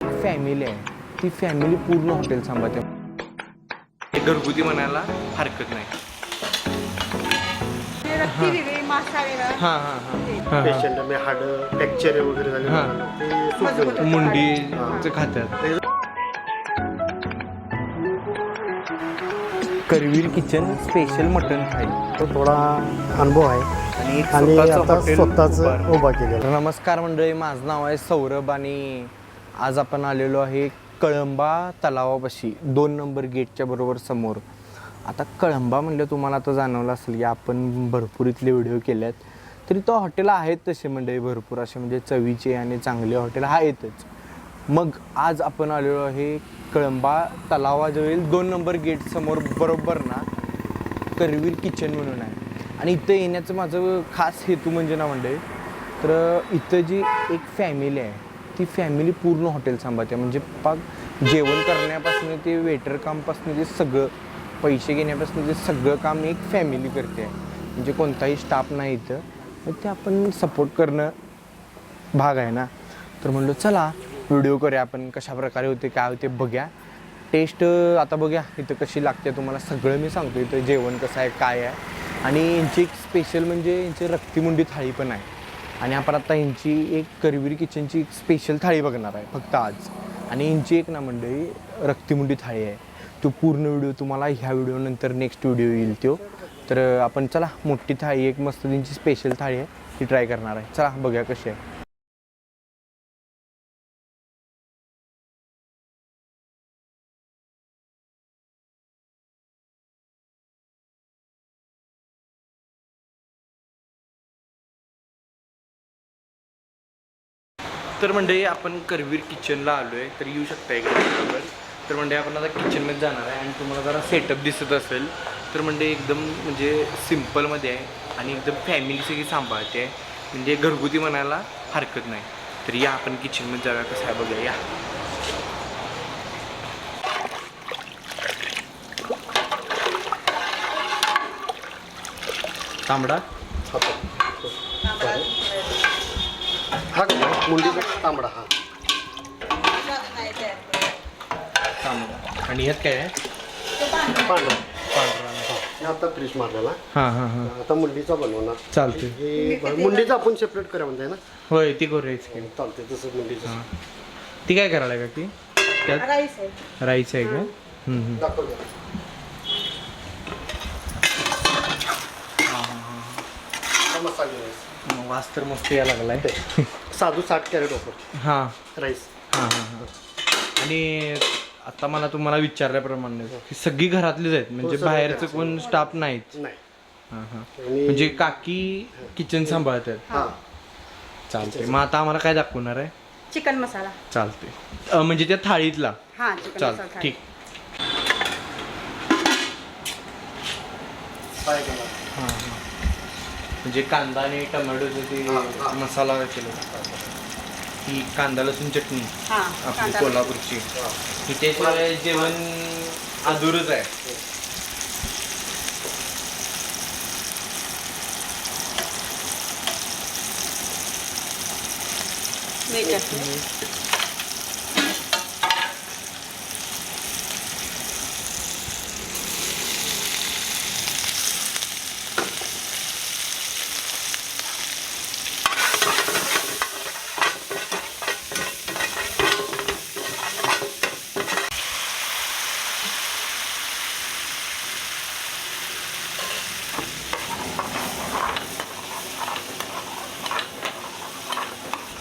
Family आहे. ती family पूर्ण हॉटेल सांभाळते. हे घरगुती म्हणायला हरकत नाही. हां हां पेशंट मी हाड फ्रॅक्चर वगैरे झाले. ते सूट करतात. मुंडीचं खात्यात. करवीर किचन स्पेशल मटन थाळी. तो थोडा अनुभव आहे. आणि स्वतःचं. उभा केलेला नमस्कार मंडळी माझं नाव आहे सौरभ आणि आज आपण आलेलो आहे कळंबा तलावापाशी दोन नंबर गेटच्या बरोबर समोर. आता कळंबा म्हणलं तुम्हाला आता जाणवलं असेल की आपण भरपूर इथले व्हिडिओ केल्यात तरी तो हॉटेल आहेत तसे मंडळी भरपूर असे म्हणजे चवीचे आणि चांगले हॉटेल आहेतच. मग आज आपण आलेलो आहे कळंबा तलावाजवळील दोन नंबर गेट समोर बरोबर ना करवीर किचन म्हणून आहे. आणि इथं येण्याचं माझं खास हेतू म्हणजे ना मंडळी तर इथं जी एक फॅमिली आहे ती फॅमिली पूर्ण हॉटेल सांभाळते. म्हणजे पाक जेवण करण्यापासून ते वेटर कामपासून ते सगळं पैसे घेण्यापासून ते सगळं काम एक फॅमिली करते. आहे म्हणजे कोणताही स्टाफ नाही इथं. मग ते आपण सपोर्ट करणं भाग आहे ना. तर म्हणलो चला व्हिडिओ करूया आपण कशा प्रकारे होते काय होते बघ्या. टेस्ट आता बघ्या इथं कशी लागते तुम्हाला सगळं मी सांगतो. इथं जेवण कसं आहे काय आहे. आणि यांची एक स्पेशल म्हणजे यांची रक्तीमुंडी थाळी पण आहे. आणि आपण आता ह्यांची एक करवीर किचनची एक स्पेशल थाळी बघणार आहे फक्त आज. आणि यांची एक ना मंडळी रक्तीमुंडी थाळी आहे. तो पूर्ण व्हिडिओ तुम्हाला ह्या व्हिडिओनंतर नेक्स्ट व्हिडिओ येईल तो. तर आपण चला मोठी थाळी एक मस्त त्यांची स्पेशल थाळी आहे ती ट्राय करणार आहे. चला बघूया कशी आहे. तर म्हणजे आपण करवीर किचनला आलो आहे तर येऊ शकता इकडे बरोबर तर म्हणजे आपण आता किचनमध्ये जाणार आहे आणि तुम्हाला जरा सेटअप दिसत असेल. तर म्हणजे एकदम म्हणजे सिम्पलमध्ये आहे आणि एकदम फॅमिली सगळी सांभाळते. आहे म्हणजे घरगुती म्हणायला हरकत नाही. तर या आपण किचनमध्ये जाऊया. कसं आहे बघूया. या. तांबडा हा? मुंडीचा तांबडा हा. तांबडा. आणि ह्यात काय आहे? पांढरा. पांढरा हे. आता फ्रीज मारलेला. हां हां हां. आता मुंडीचा बनवणार. चालते हे मुंडीचा आपण सेपरेट करा म्हणताय ना? होय ती करूयाच की चालते तसं मुंडीचं. ती काय करायला का की त्यात? राईस आहे. राईस आहे का? हम्म, हम्म. दाखव जरा. हा मसाले. वास तर मस्त यायला लागलाय. साधू साठ कॅरेट ऑफर हां. राईस. हां हां हां. आणि आता मला तुम्हाला विचारल्याप्रमाणे की सगळी घरातलीच आहेत म्हणजे सगळे बाहेरचं. कोण स्टाफ नाहीच नाही. हां हां. आणि म्हणजे काकी किचन सांभाळतात हा. चालते मग आता आम्हाला काय दाखवणार आहे? चिकन मसाला. चालते अं, म्हणजे त्या थाळीतला. हा चिकन चाल मसाला ठीक. फ्राय हां हां. म्हणजे कांदा आणि टोमॅटोचं ते. मसाला केलं ही कांदा लसूण चटणी हा आपली कांदा. कोल्हापूरची हा. त्याशिवाय जेवण अधुरच आहे मीठ.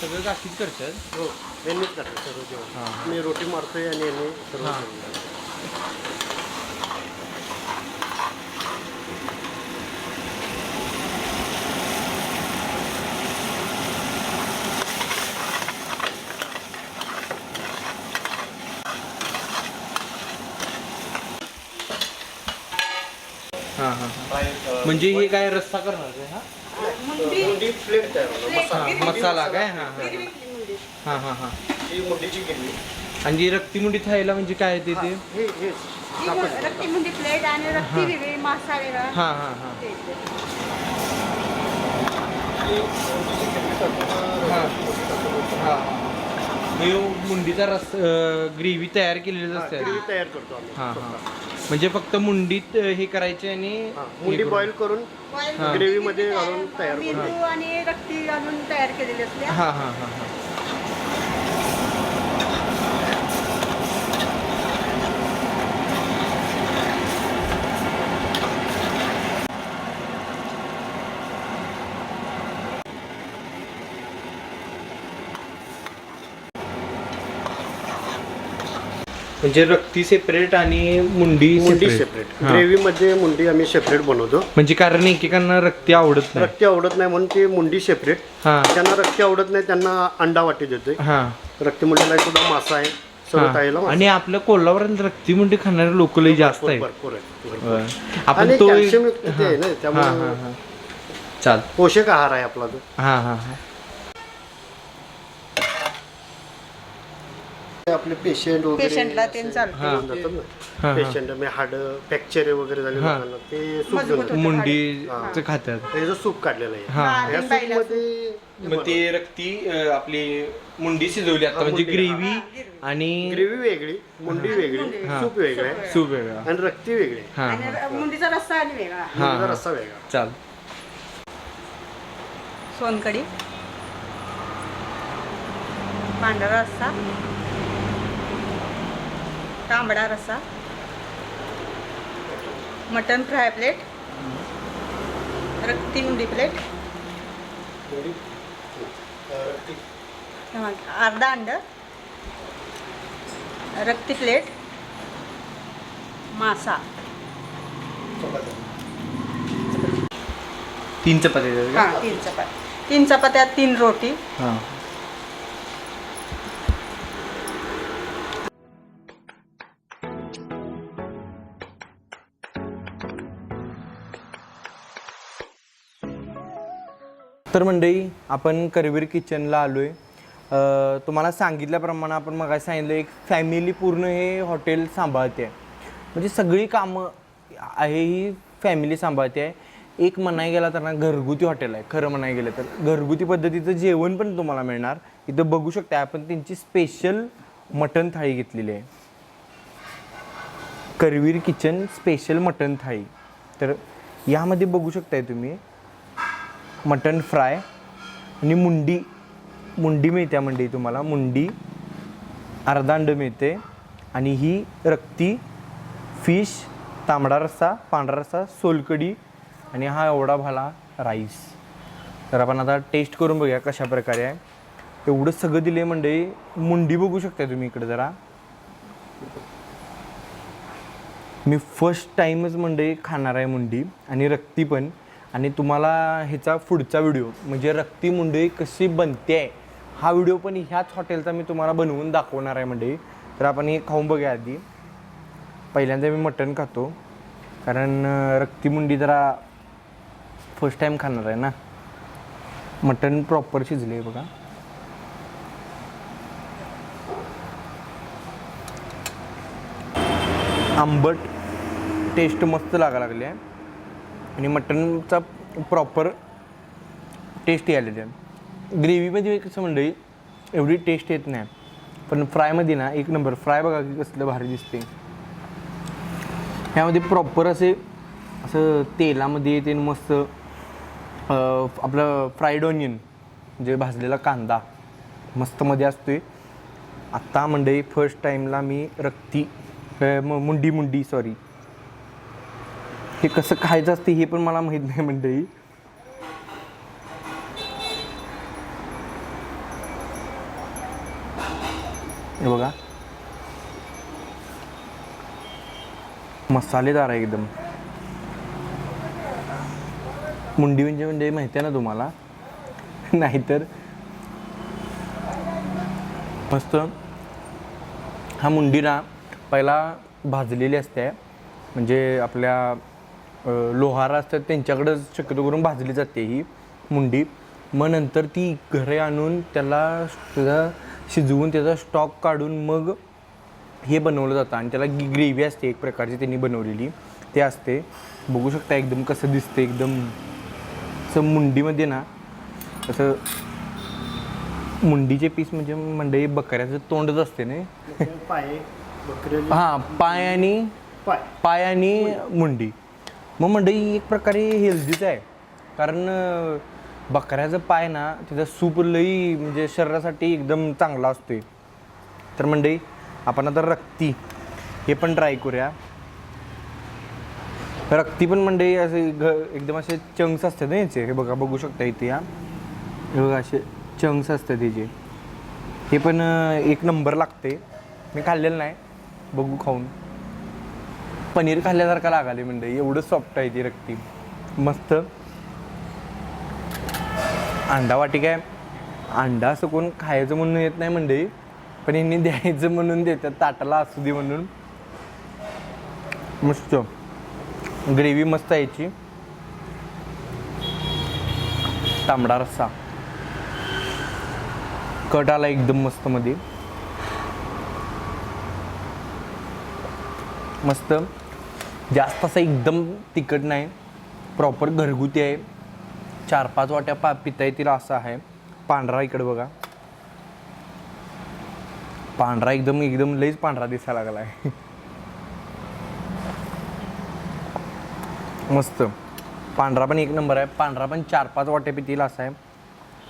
सगळं काकीच करतात हो यांनीच करतात सर्व जेवण हां. मी रोटी मारतोय आणि यांनी सर्व हां. जेवण करतात. हां हां म्हणजे हे काय रस्ता करणार आहे हा मुंडी. मुंडी प्लेट तयार होणार. मसाला. हां मसाला काय? हां हां. मुंडी. हां हां हां. ही मुंडीची आणि जी रक्तीमुंडी थायला म्हणजे काय ते ते? हे हे ही. रक्ती मुंडी प्लेट आणि रक्ती वेगळी मासा वेगळा हां हां हां. ते. हां. हां. मुंडीचा रस ग्रेव्ही तयार केलेली असते. ग्रेव्ही तयार करतो आम्ही. हां स्वतः. म्हणजे फक्त मुंडीत हे करायचे आणि मुंडी बॉईल करून Boil हा. ग्रेव्ही मध्ये घालून तयार मेंदू आणि रक्ती घालून तयार केलेली असल्या हां हां हां हां. म्हणजे रक्ती सेपरेट आणि मुंडी मुंडी. सेपरेट हां. ग्रेव्ही मध्ये मुंडी आम्ही सेपरेट बनवतो. म्हणजे कारण एकेकांना रक्ती आवडत नाही. रक्ती आवडत नाही म्हणून ते मुंडी सेपरेट हां. त्यांना रक्ती आवडत नाही त्यांना अंडा वाटी देतोय. हां. रक्ती मुंडीला सुद्धा मासा आहे ताईला आणि आपल्या कोल्हापुरात रक्ती मुंडी खाणारे लोक लई जास्त भरपूर आहे भरपूर आहे भरपूर. होय. आपण आणि तो कॅल्शियम युक्त ते आहे ना हां हां त्यामुळे हां. चाल. पोषक आहार आहे आपला तो. हां हां हां. आपले पेशंट वगैरे पेशंटला ते चालते. घेऊन जातात ना. हां. पेशंट मी हाड फ्रॅक्चर वगैरे झाले हां. लोकांना ते सूप मजबूत. मुंडीचं खात्यात. त्याचं सूप काढलेलं आहे. हां. हां. या आणि बाईला सूपमध्ये मग ते रक्ती अं, आपली मुंडी शिजवली आता हां, म्हणजे ग्रेव्ही हां. आणि ग्रेव्ही वेगळी मुंडी वेगळी. सूप वेगळं. आहे. सूप वेगळा. आणि रक्ती वेगळी आहे. हां. आणि र- मुंडीचा रस्सा आणि वेगळा. मुंडीचा. रस्सा वेगळा. चाल. सोनकडी. पांढरा रस्सा. तांबडा रस्सा मटन फ्राय प्लेट रक्ती मुंडी प्लेट. अर्धा अंड रक्ती प्लेट मासा. तीन चपाती? हां तीन चपात्या. तीन चपात्या तीन रोटी. हां. तर मंडळी आपण करवीर किचनला आलो आहे तुम्हाला सांगितल्याप्रमाणे आपण मग सांगितलं एक फॅमिली पूर्ण हे हॉटेल सांभाळते. आहे म्हणजे सगळी कामं आहे ही फॅमिली सांभाळते. आहे एक म्हणाय गेला तर ना घरगुती हॉटेल आहे. खरं म्हणाय गेलं तर. घरगुती पद्धतीचं जेवण पण तुम्हाला मिळणार. इथं बघू शकता आपण त्यांची स्पेशल मटण थाळी घेतलेली आहे. करवीर किचन स्पेशल मटण थाळी. तर यामध्ये बघू शकताय तुम्ही मटण फ्राय आणि मुंडी. मुंडी मिळते मंडई तुम्हाला. मुंडी अर्धांड मिळते. आणि ही रक्ती फिश तांबडा रस्सा पांढरा रस्सा सोलकडी आणि हा एवढा भाला राईस. तर आपण आता टेस्ट करून बघूया कशा प्रकारे आहे. एवढं सगळं दिले म्हणजे मुंडी बघू शकता तुम्ही इकडे जरा. मी फर्स्ट टाईमच म्हणजे खाणार आहे मुंडी आणि रक्ती पण. आणि तुम्हाला ह्याचा पुढचा व्हिडिओ म्हणजे रक्ती मुंडी कशी बनते आहे हा व्हिडिओ पण ह्याच हॉटेलचा मी तुम्हाला बनवून दाखवणार आहे मंडळी. तर आपण हे खाऊन बघूया आधी. पहिल्यांदा मी मटण खातो कारण रक्तीमुंडी रक्ती मुंडी जरा फर्स्ट टाईम खाणार आहे ना. मटण प्रॉपर शिजले बघा. आंबट टेस्ट मस्त लागा लागली आहे. आणि मटनचा प्रॉपर टेस्ट यायलेली आहे ग्रेव्हीमध्ये कसं मंडळी एवढी टेस्ट येत नाही. पण फ्रायमध्ये ना एक नंबर फ्राय बघा की कसलं भारी दिसते ह्यामध्ये प्रॉपर असे असं तेलामध्ये ते मस्त आपलं फ्राईड ऑनियन म्हणजे भाजलेला कांदा मस्त मध्ये असतोय. आत्ता मंडळी फर्स्ट टाईमला मी रक्ती म- मुंडी मुंडी सॉरी हे कसं खायचं असते हे पण मला माहीत नाही मंडळी. हे बघा. मसालेदार आहे एकदम. मुंडी म्हणजे म्हणजे माहिती आहे ना तुम्हाला? नाहीतर मस्त हा मुंडी ना पहिला भाजलेली असते. म्हणजे आपल्या लोहार असतात त्यांच्याकडं शक्यतो करून भाजली जाते ही मुंडी. मग नंतर ती घरी आणून त्याला त्याचा शिजवून त्याचा स्टॉक काढून मग हे बनवलं जातं आणि त्याला ग्रेव्ही असते एक प्रकारची त्यांनी बनवलेली. ते असते. बघू शकता एकदम कसं दिसतं एकदम असं मुंडीमध्ये ना असं मुंडीचे पीस म्हणजे मंडई बकऱ्याचं तोंडच असते ना. पाय बकरी हां पाय आणि पाय. पाय आणि मुंडी. मग मंडई एक प्रकारे हेल्दीच आहे. कारण बकऱ्याचं पाय ना तिचा सूप लई म्हणजे शरीरासाठी एकदम चांगला असतोय. तर मंडई आपण आता रक्ती हे पण ट्राय करूया. रक्ती पण मंडई असे घ एकदम असे चंक्स असतात ना याचे. हे बघा बघू शकता इथे या हे बघा असे चंक्स असतात त्याचे हे पण एक नंबर लागते. मी खाल्लेलं नाही. बघू खाऊन. पनीर खाल्ल्यासारखा लागाले म्हणजे एवढं सॉफ्ट आहे ती रक्ती. मस्त. अंडा वाटी काय? अंडा असं कोण खायचं म्हणून येत नाही म्हणजे पण यांनी द्यायचं म्हणून देतात ताटाला असू दे म्हणून. मस्त. ग्रेव्ही मस्त यायची. तांबडा रस्सा. कट आला एकदम मस्त मध्ये मस्त. जास्त असं एकदम तिखट नाही. प्रॉपर घरगुती आहे. चार पाच वाट्या पा पिता येतील असं आहे. पांढरा इकडे बघा. पांढरा एकदम एकदम लईच पांढरा दिसायला लागला आहे मस्त. पांढरा पण एक नंबर आहे. पांढरा पण चार पाच वाट्या पितील असा आहे.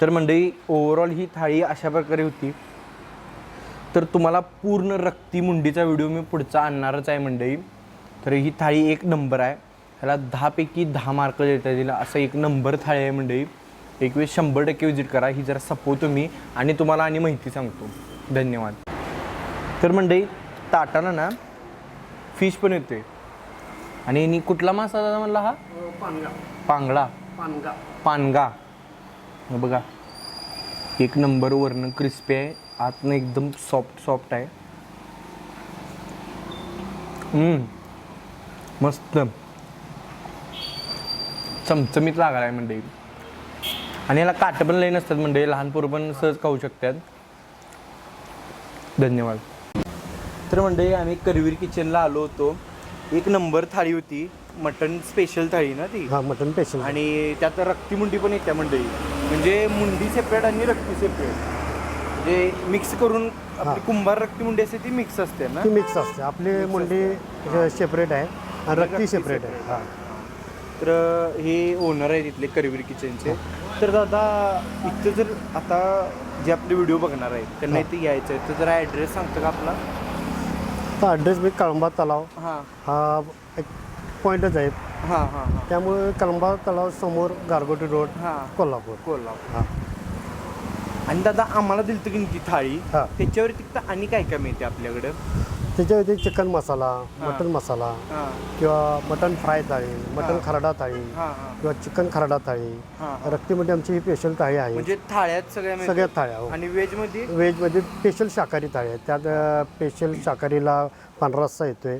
तर मंडळी ओव्हरऑल ही थाळी अशा प्रकारे होती. तर तुम्हाला पूर्ण रक्ती मुंडीचा व्हिडिओ मी पुढचा आणणारच आहे मंडळी. तर ही थाळी एक नंबर आहे. ह्याला दहापैकी दहा मार्क देता येतील असं एक नंबर थाळी आहे मंडळी. एक वेळेस शंभर टक्के विजिट करा. ही जरा सपवतो मी आणि तुम्हाला आणि माहिती सांगतो. धन्यवाद. तर मंडळी ताटाला ना फिश पण येते. आणि कुठला मासा दादा म्हणला हा? पानगा. पांगडा पानगा. पानगा. बघा. एक नंबर वरनं क्रिस्पी आहे. आतनं एकदम सॉफ्ट सॉफ्ट आहे. मस्त. चमचमीत लागला आहे मंडळी आणि याला काट पण लई नसतात मंडळी लहान पोरं पण सहज खाऊ शकतात. धन्यवाद. तर मंडळी आम्ही करवीर किचनला आलो होतो. एक नंबर थाळी होती. मटन स्पेशल थाळी ना ती? हा मटन पेशंट आणि त्यात रक्ती मुंडी पण येते मंडळी म्हणजे मुंडी सेपरेट आणि रक्ती सेपरेट म्हणजे मिक्स करून आपली कुंभार रक्ती मुंडी असते ती मिक्स असते ना? ती मिक्स असते. आपली मुंडी सेपरेट आहे. रक्ती रक्ती सेपरेट आहे. हा. तर हे ओनर आहे तिथले करवीर किचनचे. तर दादा इथं जर आता जे आपले व्हिडिओ बघणार आहेत त्यांना इथे यायचं आहे तर जरा ॲड्रेस सांगतं का आपला? तर ॲड्रेस मी कळंबा तलाव. हां. हा एक पॉईंटच आहे. हां हां हां. त्यामुळे कळंबा तलाव समोर गारगोटी रोड हां. कोल्हापूर. कोल्हापूर. हा. आणि दादा आम्हाला दिलं की ती थाळी? हा. त्याच्यावर तिथं आणि काय काय मिळते आपल्याकडं? त्याच्यावरती चिकन मसाला मटन मसाला किंवा मटन फ्राय थाळी मटन. खरडा थाळी किंवा चिकन खरडा थाळी. रक्तीमध्ये आमची ही स्पेशल थाळी आहे. म्हणजे थाळ्यात सगळ्या. सगळ्यात थाळ्या हो. आणि व्हेजमध्ये व्हेजमध्ये स्पेशल शाकाहारी थाळी आहे त्यात स्पेशल शाकाहारीला पांढरा रस्सा येतोय.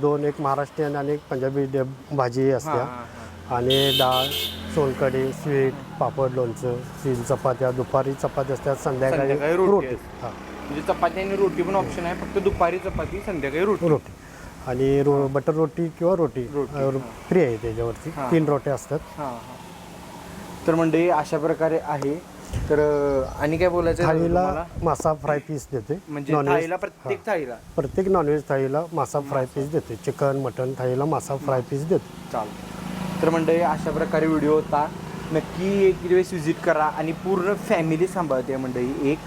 दोन एक महाराष्ट्रीयन आणि एक पंजाबी भाजी असते हां आणि डाळ सोलकढी स्वीट पापड लोणचं सीन चपात्या दुपारी चपाती असतात संध्याकाळी रोटी. हां. म्हणजे चपाती आणि रोटी पण ऑप्शन आहे. फक्त दुपारी चपाती संध्याकाळी रोटी. रोटी. आणि रो बटर रोटी किंवा रोटी रोटी, अ. फ्री आहे त्याच्यावरती. हां. तीन रोट्या असतात. हां हां. तर म्हणजे अशा प्रकारे आहे. तर अं, आणि काय बोलायचं आहे थाळीला तुम्हाला? मासा फ्राय पीस देते. म्हणजे नॉनव्हेज थाळीला प्रत्येक थाळीला? प्रत्येक नॉनव्हेज थाळीला मासा फ्राय पीस देते. चिकन मटन थाळीला मासा फ्राय पीस देते. चालतं तर म्हणजे अशा प्रकारे व्हिडिओ होता. नक्की एक दिवस विजिट करा आणि पूर्ण फॅमिली सांभाळते मंडळी. एक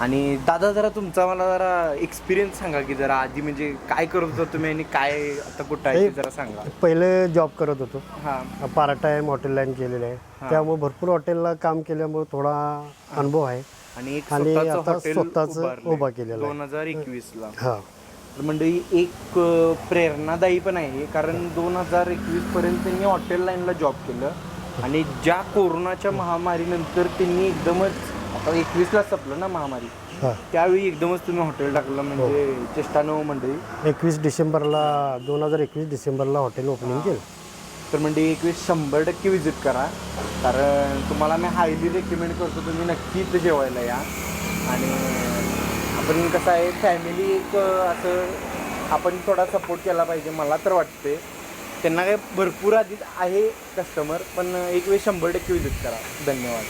आणि दादा जरा तुमचा मला जरा एक्सपिरियन्स सांगा की जरा आधी म्हणजे काय करत होता तुम्ही आणि काय आता कुठं आहे ते जरा सांगा. पहिले जॉब करत होतो. हां. पार्ट टाइम हॉटेल लाईन केलेलं आहे. त्यामुळे भरपूर हॉटेलला काम केल्यामुळे थोडा अनुभव आहे. आणि एक आणि स्वतःचं आता हॉटेल स्वतःचं उभारलंय. उभा केलेलं. दोन हजार एकवीस ला हा. तर मंडळी एक अं, प्रेरणादायी पण आहे कारण दोन हजार एकवीस पर्यंत त्यांनी हॉटेल लाईनला जॉब केलं. आणि ज्या कोरोनाच्या महामारीनंतर त्यांनी एकदमच एकवीसला संपलं ना महामारी. हा. त्यावेळी एकदमच तुम्ही हॉटेल टाकलं म्हणजे चेष्टा नऊ मंडळी. एकवीस डिसेंबरला दोन हजार एकवीस डिसेंबरला हॉटेल ओपनिंग केलं. तर म्हणजे एकवीस शंभर टक्के विजिट करा. कारण तुम्हाला मी हायली रेकमेंड करतो तुम्ही नक्की इथं जेवायला या. आणि आपण कसं आहे फॅमिली एक असं आपण थोडा सपोर्ट केला पाहिजे मला तर वाटते त्यांना काय भरपूर आधीच आहे कस्टमर पण एक वेळ शंभर टक्के विजिट करा. धन्यवाद.